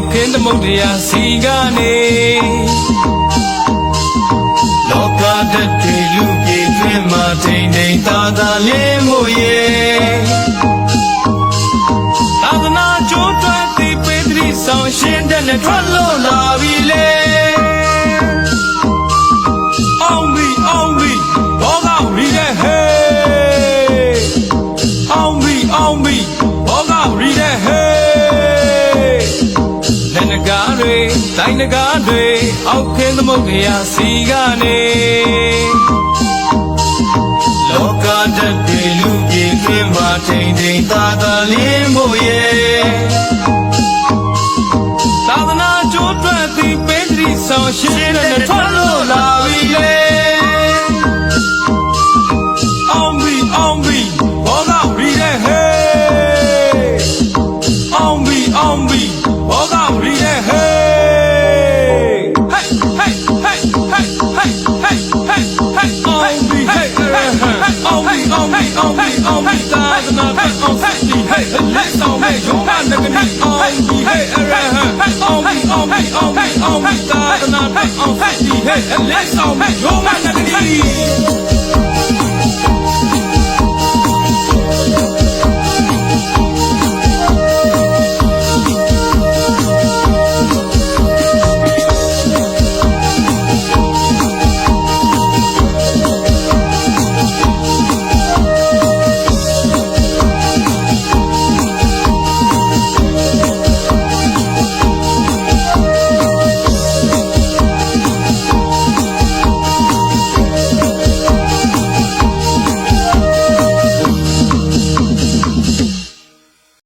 တရားစီကနေလောကတည်းတွေလူပြေတွင်မှာထိန်ထိန်သာသာလင်းမို့ရဲ့သာသနာကျိုးတွင်ဒီပေတရီဆောင်ရှင်တဲ့နဲ့ထွက်လို့လာပြီလေ တွေတိုင်းနကားတွေအောက်ခင်းသမုတ်တရားစီကနေလောကတည်းတွေလူကြီးခင်းမှာထိန်ထိန်သာသာလင်းဖို့ရဲ့ me, on me, on me, on me, guys, and I'm on safety, hey, let's on me, you're my nigga, on me, hey, hey, hey, on me, on me, on me, on me, guys, and I'm on safety, hey, let's on me, you're my nigga.